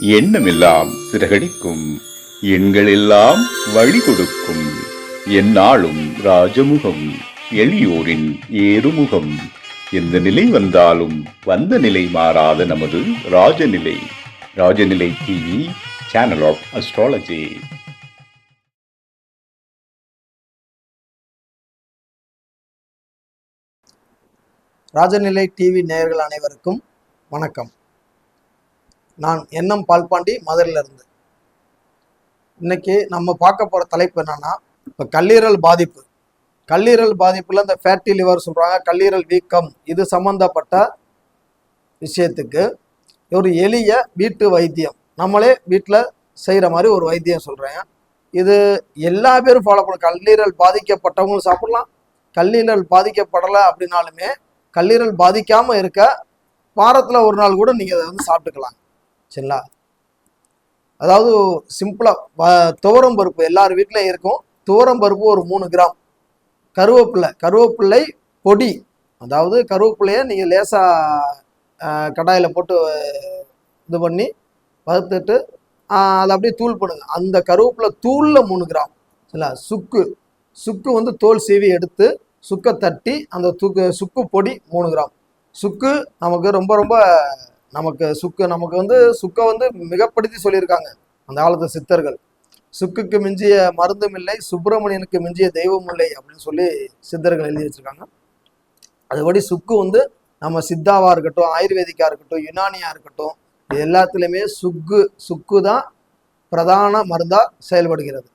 எண்ணமெல்லாம் சிறகடிக்கும். எண்களெல்லாம் வழி கொடுக்கும் எந்நாளும் ராஜமுகம் எளியோரின் ஏறுமுகம். எந்த நிலை வந்தாலும் வந்த நிலை மாறாத நமது Rajanilai. Rajanilai TV channel of astrology Rajanilai TV நேயர்கள் அனைவருக்கும் வணக்கம். நான் என்எம் பால்பாண்டி மதுரையிலிருந்து இன்னைக்கு நம்ம பார்க்க போகிற தலைப்பு என்னன்னா இப்போ கல்லீரல் பாதிப்பு. கல்லீரல் பாதிப்பில் இந்த ஃபேட்டி லிவர் சொல்கிறாங்க கல்லீரல் வீக்கம். இது சம்மந்தப்பட்ட விஷயத்துக்கு ஒரு எளிய வீட்டு வைத்தியம். நம்மளே வீட்டில் செய்கிற மாதிரி ஒரு வைத்தியம் சொல்கிறேன் இது எல்லா பேரும் ஃபாலோ பண்ண. கல்லீரல் பாதிக்கப்பட்டவங்களும் சாப்பிடலாம். கல்லீரல் பாதிக்கப்படலை அப்படின்னாலுமே கல்லீரல் பாதிக்காமல் இருக்க வாரத்தில் ஒரு நாள் கூட நீங்கள் அதை வந்து சாப்பிட்டுக்கலாம். சரிங்களா? அதாவது சிம்பிளாக வ- துவரம் பருப்பு எல்லார் வீட்லயும் இருக்கும். துவரம் பருப்பு ஒரு மூணு கிராம். கருவேப்பிலை கருவேப்பிள்ளை பொடி. அதாவது கருவேப்பிலையை நீங்கள் லேசாக கடாயில் போட்டு இது பண்ணி வறுத்துட்டு அதை அப்படியே தூள் பண்ணுங்க அந்த கருவேப்பிலை தூளில் மூணு கிராம். சரிங்களா? சுக்கு. சுக்கு வந்து தோல் சீவி எடுத்து சுக்கை தட்டி அந்த துக்கு சுக்கு பொடி மூணு கிராம். சுக்கு நமக்கு ரொம்ப ரொம்ப நமக்கு சுக்கு நமக்கு வந்து சுக்கை வந்து மிகப்படுத்தி சொல்லியிருக்காங்க அந்த காலத்து சித்தர்கள். சுக்குக்கு மிஞ்சிய மருந்தும் இல்லை சுப்பிரமணியனுக்கு மிஞ்சிய தெய்வம் இல்லை அப்படின்னு சொல்லி சித்தர்கள் எழுதி வச்சிருக்காங்க. அதுபடி சுக்கு வந்து நம்ம சித்தாவா இருக்கட்டும் ஆயுர்வேதிக்கா இருக்கட்டும் யுனானியா இருக்கட்டும் இது எல்லாத்துலேயுமே சுக்கு சுக்கு தான் பிரதான மருந்தா செயல்படுகிறது.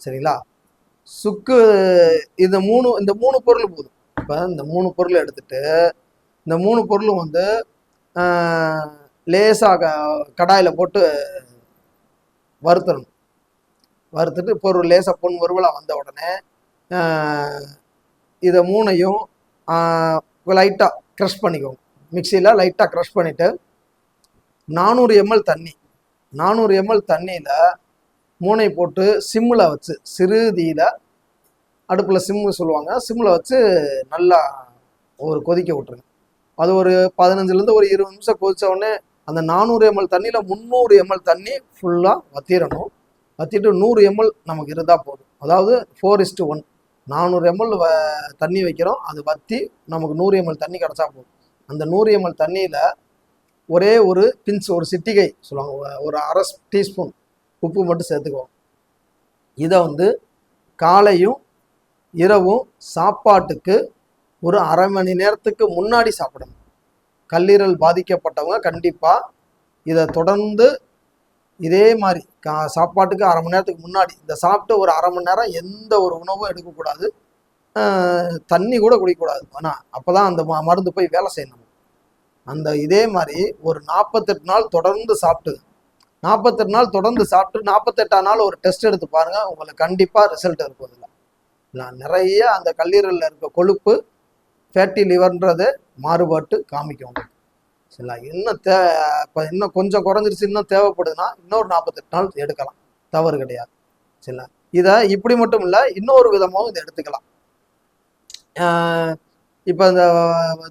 சரிங்களா? சுக்கு இந்த மூணு இந்த மூணு பொருள் போதும். இப்போ இந்த மூணு பொருள் எடுத்துட்டு இந்த மூணு பொருளும் வந்து லேசாக கடாயில் க- போட்டு வறுத்தணும் வறுத்துட்டு பொருள் லேசா பொன் வறுவலாக வந்த உடனே இதை மூணையும் லைட்டாக க்ரஷ் பண்ணிக்கோங்க. மிக்சியில் லைட்டாக க்ரஷ் பண்ணிவிட்டு நானூறு எம்எல் தண்ணி நானூறு எம்எல் தண்ணியில் மூனை போட்டு சிம்மில் வச்சு சிறு அடுப்பில் சிம்மு சொல்லுவாங்க சிம்மில் வச்சு நல்லா ஒரு கொதிக்க விட்டுருங்க. அது ஒரு பதினஞ்சுலேருந்து ஒரு இருபது நிமிஷம் கொதிச்ச உடனே அந்த நானூறு எம்எல் தண்ணியில் முந்நூறு எம்எல் தண்ணி ஃபுல்லாக வத்திரணும். வத்திட்டு நூறு எம்எல் நமக்கு இருந்தால் போதும். அதாவது ஃபோர் இஸ்டு ஒன் நானூறு எம்எல் வ தண்ணி வைக்கிறோம். அது வற்றி நமக்கு நூறு எம்எல் தண்ணி கிடச்சா போதும். அந்த நூறு எம்எல் தண்ணியில் ஒரே ஒரு பிஞ்ச் ஒரு சிட்டிகை சொல்லுவாங்க. ஒரு அரை டீஸ்பூன் உப்பு மட்டும் சேர்த்துக்குவோம். இதை வந்து காலையும் இரவும் சாப்பாட்டுக்கு ஒரு அரை மணி நேரத்துக்கு முன்னாடி சாப்பிடணும். கல்லீரல் பாதிக்கப்பட்டவங்க கண்டிப்பாக இதை தொடர்ந்து இதே மாதிரி கா சாப்பாட்டுக்கு அரை மணி நேரத்துக்கு முன்னாடி இந்த சாப்பிட்டு ஒரு அரை மணி நேரம் எந்த ஒரு உணவும் எடுக்கக்கூடாது. தண்ணி கூட குடிக்கக்கூடாது. ஆனால் அப்போ தான் அந்த ம- மருந்து போய் வேலை செய்யணும். அந்த இதே மாதிரி ஒரு நாற்பத்தெட்டு நாள் தொடர்ந்து சாப்பிட்டு நாற்பத்தெட்டு நாள் தொடர்ந்து சாப்பிட்டு நாற்பத்தெட்டாம் நாள் ஒரு டெஸ்ட் எடுத்து பாருங்கள் உங்களுக்கு கண்டிப்பாக ரிசல்ட் இருக்கும் நான் நிறைய அந்த கல்லீரலில் இருக்க கொழுப்பு ஃபேட்டி லிவர்ன்றது மாறுபாட்டு காமிக்கும் உங்களுக்கு. சரிங்களா? இன்னும் தே இப்போ இன்னும் கொஞ்சம் குறைஞ்சிருச்சு இன்னும் தேவைப்படுதுன்னா இன்னொரு நாற்பத்தெட்டு நாள் எடுக்கலாம். தவறு கிடையாது. சரிங்களா? இதை இப்படி மட்டும் இல்லை இன்னொரு விதமாகவும் இதை எடுத்துக்கலாம். இப்போ இந்த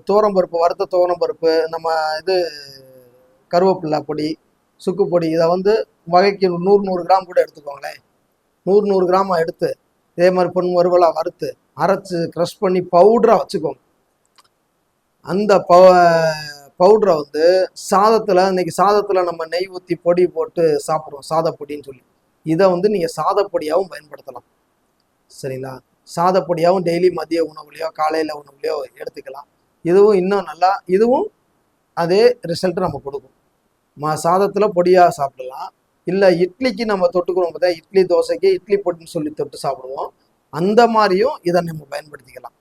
துவரம் பருப்பு வறுத்த துவரம் பருப்பு நம்ம இது கருவேப்பிலை பொடி சுக்கு பொடி இதை வந்து வகைக்கு நூறு நூறு கிராம் கூட எடுத்துக்கோங்களேன். நூறு நூறு கிராம் எடுத்து இதே மாதிரி பொன் வறுவலாக வறுத்து அரைச்சு க்ரஷ் பண்ணி பவுடராக வச்சுக்கோங்க. அந்த ப பவுடரை வந்து சாதத்தில் இன்னைக்கு சாதத்தில் நம்ம நெய் ஊற்றி பொடி போட்டு சாப்பிடுவோம் சாதப்பொடின்னு சொல்லி. இதை வந்து நீங்கள் சாதப்பொடியாகவும் பயன்படுத்தலாம். சரிங்களா? சாதப்பொடியாகவும் டெய்லி மதிய உணவுலையோ காலையில் உணவுலையோ எடுத்துக்கலாம். இதுவும் இன்னும் நல்லா இதுவும் அதே ரிசல்ட் நம்ம கொடுக்கும். ம சாதத்தில் பொடியாக சாப்பிடலாம். இல்லை இட்லிக்கு நம்ம தொட்டுக்கிறோம் பார்த்தா இட்லி தோசைக்கு இட்லி பொடின்னு சொல்லி தொட்டு சாப்பிடுவோம். அந்த மாதிரியும் இதை நம்ம பயன்படுத்திக்கலாம்.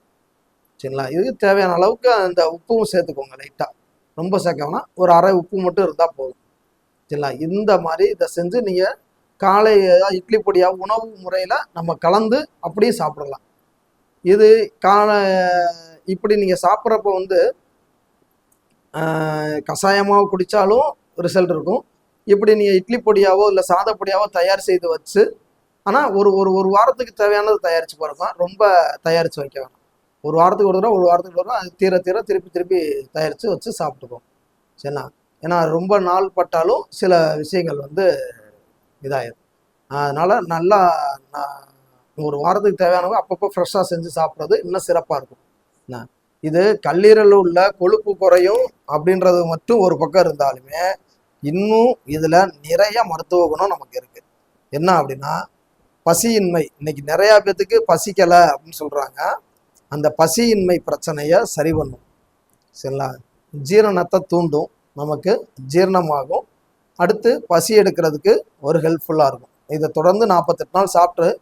சரிங்களா? இதுக்கு தேவையான அளவுக்கு அந்த உப்பும் சேர்த்துக்கோங்க லைட்டாக ரொம்ப சேர்க்க வேணாம். ஒரு அரை உப்பு மட்டும் இருந்தால் போதும். சரிங்களா? இந்த மாதிரி இதை செஞ்சு நீங்கள் காலை இட்லி பொடியாக உணவு முறையில் நம்ம கலந்து அப்படியே சாப்பிடலாம். இது காலை இப்படி நீங்கள் சாப்பிட்றப்ப வந்து கஷாயமாக குடித்தாலும் ரிசல்ட் இருக்கும். இப்படி நீங்கள் இட்லி பொடியாவோ இல்லை சாத பொடியாவோ தயார் செய்து வச்சு ஆனால் ஒரு ஒரு ஒரு வாரத்துக்கு தேவையானது தயாரித்து போகிறப்ப ரொம்ப தயாரித்து வைக்க வேணாம். ஒரு வாரத்துக்கு ஒரு தடவை ஒரு வாரத்துக்கு ஒரு தடவை அது தீர தீர திருப்பி திருப்பி தயாரித்து வச்சு சாப்பிட்டுக்கோம். சரிண்ணா ஏன்னா ரொம்ப நாள் பட்டாலும் சில விஷயங்கள் வந்து இதாயிடும் அதனால் நல்லா நான் ஒரு வாரத்துக்கு தேவையானவங்க அப்பப்போ ஃப்ரெஷ்ஷாக செஞ்சு சாப்பிட்றது இன்னும் சிறப்பாக இருக்கும். என்ன இது கல்லீரல் உள்ள கொழுப்பு குறையும் அப்படின்றது மட்டும் ஒரு பக்கம் இருந்தாலுமே இன்னும் இதில் நிறைய மருத்துவ குணம் நமக்கு இருக்குது என்ன அப்படின்னா பசியின்மை. இன்னைக்கு நிறையா பேத்துக்கு பசிக்கலை அப்படின்னு சொல்கிறாங்க அந்த பசியின்மை பிரச்சனையை சரி பண்ணும். சரிங்களா? ஜீரணத்தை தூண்டும். நமக்கு ஜீரணமாகும். அடுத்து பசி எடுக்கிறதுக்கு ஒரு ஹெல்ப்ஃபுல்லாக இருக்கும். இதை தொடர்ந்து நாற்பத்தெட்டு நாள் சாப்பிட்டு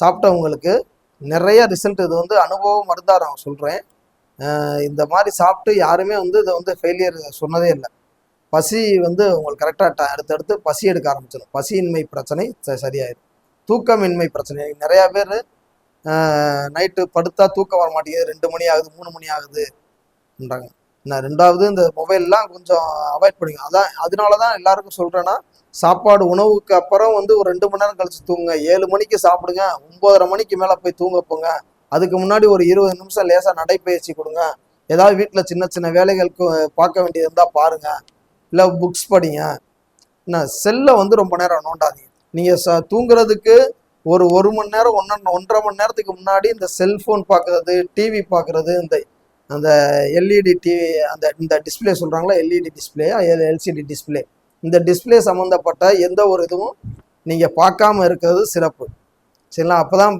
சாப்பிட்டவங்களுக்கு நிறைய ரிசல்ட் இது வந்து அனுபவ மருந்தாரம் சொல்கிறேன் இந்த மாதிரி சாப்பிட்டு யாருமே வந்து இதை வந்து ஃபெயிலியர் சொன்னதே இல்லை. பசி வந்து உங்களுக்கு கரெக்டாக அடுத்தடுத்து பசி எடுக்க ஆரம்பிச்சிடும். பசியின்மை பிரச்சனை ச- சரியாயிடும் தூக்கமின்மை பிரச்சனை. நிறையா பேர் நைட்டு படுத்தா தூக்கம் வர மாட்டேங்குது. ரெண்டு மணி ஆகுது மூணு மணி ஆகுதுன்றாங்க நான் ரெண்டாவது இந்த மொபைல்லாம் கொஞ்சம் அவாய்ட் பண்ணுங்க அதான் அதனால தான் எல்லாருக்கும் சொல்கிறேன்னா சாப்பாடு உணவுக்கு அப்புறம் வந்து ஒரு ரெண்டு மணி நேரம் கழிச்சு தூங்குங்க. ஏழு மணிக்கு சாப்பிடுங்க. ஒம்போதரை மணிக்கு மேலே போய் தூங்க போங்க. அதுக்கு முன்னாடி ஒரு இருபது நிமிஷம் லேசாக நடைப்பயிற்சி கொடுங்க. ஏதாவது வீட்டில் சின்ன சின்ன வேலைகளுக்கு பார்க்க வேண்டியது இருந்தால் பாருங்கள் இல்லை புக்ஸ் படிங்க. என்ன செல்லை வந்து ரொம்ப நேரம் நோண்டாதீங்க. நீங்கள் ச தூங்குறதுக்கு ஒரு ஒரு மணி நேரம் ஒன்றரை ஒன்றரை மணி நேரத்துக்கு முன்னாடி இந்த செல்ஃபோன் பார்க்குறது டிவி பார்க்குறது இந்த அந்த எல்இடி டிவி அந்த இந்த டிஸ்பிளே சொல்கிறாங்களா எல்இடி டிஸ்பிளே எல்சிடி டிஸ்பிளே இந்த டிஸ்பிளே சம்மந்தப்பட்ட எந்த ஒரு இதுவும் நீங்கள் பார்க்காம இருக்கிறது சிறப்பு. சரிங்களா? அப்போ தான்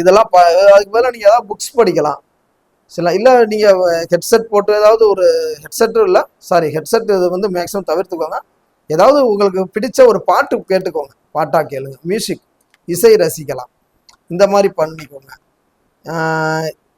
இதெல்லாம் ப அதுக்கு பதிலாக நீங்கள் ஏதாவது புக்ஸ் படிக்கலாம். சரிங்களா? இல்லை நீங்கள் ஹெட்செட் போட்டு ஏதாவது ஒரு ஹெட்செட்டும் இல்லை சாரி ஹெட்செட் இது வந்து மேக்ஸிமம் தவிர்த்துக்கோங்க. ஏதாவது உங்களுக்கு பிடிச்ச ஒரு பாட்டு கேட்டுக்கோங்க. பாட்டாக கேளுங்க. மியூசிக் இசை ரசிக்கலாம். இந்த மாதிரி பண்ணிக்கோங்க.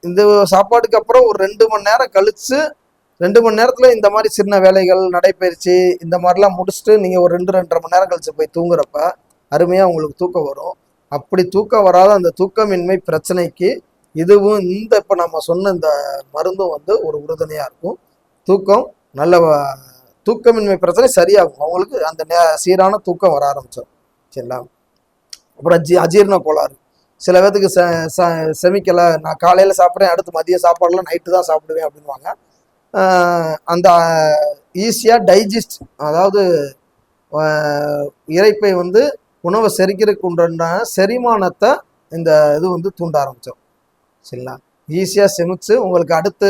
இந்த சாப்பாட்டுக்கு அப்புறம் ஒரு ரெண்டு மணி நேரம் கழித்து ரெண்டு மணி நேரத்தில் இந்த மாதிரி சின்ன வேலைகள் நடைப்பயிற்சி இந்த மாதிரிலாம் முடிச்சுட்டு நீங்கள் ஒரு ரெண்டு ரெண்டரை மணி நேரம் கழித்து போய் தூங்குறப்ப அருமையாக உங்களுக்கு தூக்கம் வரும். அப்படி தூக்கம் வராத அந்த தூக்கமின்மை பிரச்சனைக்கு இதுவும் இந்த இப்போ நம்ம சொன்ன இந்த மருந்தும் வந்து ஒரு உறுதுணையாக இருக்கும். தூக்கம் நல்ல தூக்கமின்மை பிரச்சனை சரியாகும். அவங்களுக்கு அந்த நே- சீரான தூக்கம் வர ஆரம்பிச்சிடும். சரிங்களா? அப்புறம் ஜி அஜீரண கோளாறு. சில பேர்த்துக்கு செ ச செமிக்கலை நான் காலையில் சாப்பிட்றேன் அடுத்து மதிய சாப்பாடெலாம் நைட்டு தான் சாப்பிடுவேன் அப்படின்வாங்க அந்த ஈஸியாக டைஜஸ்ட் அதாவது இறைப்பை வந்து உணவை செரிக்கிறதுக்கு உண்டான செரிமானத்தை இந்த இது வந்து தூண்ட ஆரம்பித்தோம் சரிங்களா? ஈஸியாக செமிச்சு உங்களுக்கு அடுத்து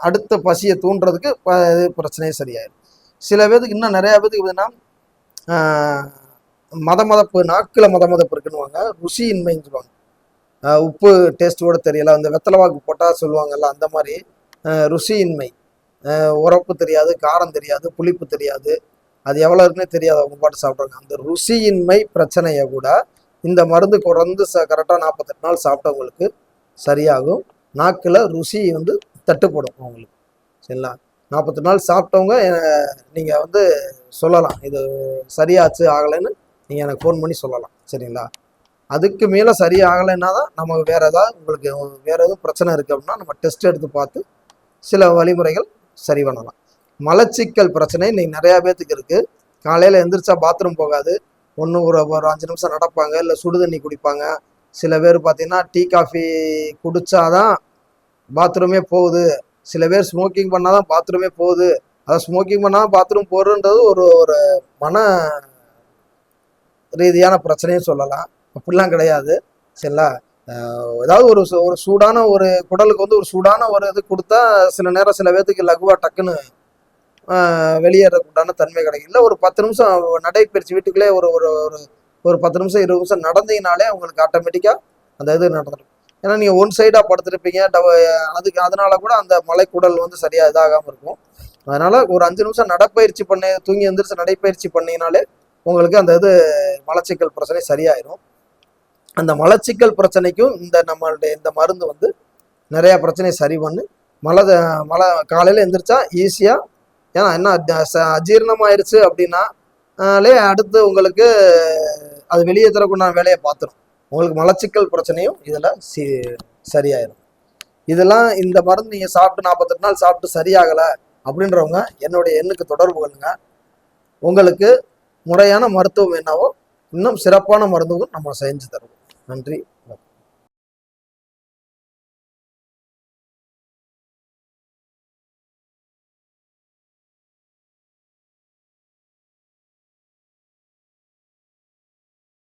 அடுத்த பசியை தூண்டுறதுக்கு இது பிரச்சனையே சரியாயிடும் சில பேருக்கு இன்னும் நிறையா பேருக்கு பார்த்தீங்கன்னா மத மதப்பு நாக்கில் மத மதப்பு இருக்குன்னுவாங்க. ருசியின்மைன்னு சொல்லுவாங்க. உப்பு டேஸ்ட்டோட தெரியல. அந்த வெத்தலைவாக்கு போட்டால் சொல்லுவாங்கல்ல அந்த மாதிரி. ருசியின்மை. உரப்பு தெரியாது காரம் தெரியாது புளிப்பு தெரியாது. அது எவ்வளோ இருக்குன்னு தெரியாது. அவங்க பாட்டு சாப்பிட்றாங்க. அந்த ருசியின்மை பிரச்சனையை கூட இந்த மருந்து குறைந்து ச கரெக்டாக நாற்பத்தெட்டு நாள் சாப்பிட்டவங்களுக்கு சரியாகும். நாக்கில் ருசி வந்து தட்டுப்படும் அவங்களுக்கு. சரிங்களா? நாற்பத்தெட்டு நாள் சாப்பிட்டவங்க நீங்கள் வந்து சொல்லலாம். இது சரியாச்சு ஆகலைன்னு நீங்கள் எனக்கு ஃபோன் பண்ணி சொல்லலாம். சரிங்களா? அதுக்கு மேலே சரியாகலைன்னா தான் நம்ம வேறு ஏதாவது உங்களுக்கு வேறு எதுவும் பிரச்சனை இருக்குது அப்படின்னா நம்ம டெஸ்ட் எடுத்து பார்த்து சில வழிமுறைகள் சரி பண்ணலாம். மலச்சிக்கல் பிரச்சனை இன்றைக்கி நிறையா பேர்த்துக்கு இருக்குது காலையில் எந்திரிச்சா பாத்ரூம் போகாது. ஒன்று ஒரு ஒரு அஞ்சு நிமிஷம் நடப்பாங்க. இல்லை சுடு தண்ணி குடிப்பாங்க. சில பேர் பார்த்திங்கன்னா டீ காஃபி குடித்தாதான் பாத்ரூமே போகுது. சில பேர் ஸ்மோக்கிங் பண்ணால் தான் பாத்ரூமே போகுது. அதை ஸ்மோக்கிங் பண்ணால் பாத்ரூம் போகிறன்றது ஒரு ஒரு மன ரீதியான பிரச்சனையும் சொல்லலாம். அப்படிலாம் கிடையாது. சரிங்களா? ஏதாவது ஒரு ஒரு சூடான ஒரு குடலுக்கு வந்து ஒரு சூடான ஒரு இது கொடுத்தா சில நேரம் சில பேர்த்துக்கு லகுவாக டக்குன்னு வெளியேறக்கூடான வெளியேறதுக்கு உண்டான தன்மை கிடைக்கும். இல்லை ஒரு பத்து நிமிஷம் நடைப்பயிற்சி வீட்டுக்குள்ளே ஒரு ஒரு ஒரு ஒரு பத்து நிமிஷம் இருபது நிமிஷம் நடந்தீங்கனாலே உங்களுக்கு ஆட்டோமேட்டிக்காக அந்த இது நடந்துடும். ஏன்னா நீங்கள் ஒன் சைடாக படுத்துருப்பீங்க டவ அதுக்கு அதனால கூட அந்த மலைக்குடல் வந்து சரியாக இதாகாமல் இருக்கும். அதனால ஒரு அஞ்சு நிமிஷம் நடைப்பயிற்சி பண்ணி தூங்கி எந்திரிச்சு நடைப்பயிற்சி பண்ணீங்கனாலே உங்களுக்கு அந்த இது மலச்சிக்கல் பிரச்சனை சரியாயிரும். அந்த மலச்சிக்கல் பிரச்சனைக்கும் இந்த நம்மளுடைய இந்த மருந்து வந்து நிறையா பிரச்சனையை சரி பண்ணு. மலை மலை காலையில் எந்திரிச்சா ஈஸியாக ஏன்னா என்ன அஜ- ச- ஆயிடுச்சு அப்படின்னாலே அடுத்து உங்களுக்கு அது வெளியே தரக்குண்டான வேலையை பார்த்துடும் உங்களுக்கு மலச்சிக்கல் பிரச்சனையும் இதில் சி சரியாயிரும். இதெல்லாம் இந்த மருந்து நீங்கள் சாப்பிட்டு நாற்பத்தெட்டு நாள் சாப்பிட்டு சரியாகலை அப்படின்றவங்க என்னுடைய எண்ணுக்கு தொடர்பு கொள்ளுங்க. உங்களுக்கு முறையான மருத்துவம் என்னவோ இன்னும் சிறப்பான மருந்துகள் நம்ம செஞ்சு தருவோம். நன்றி.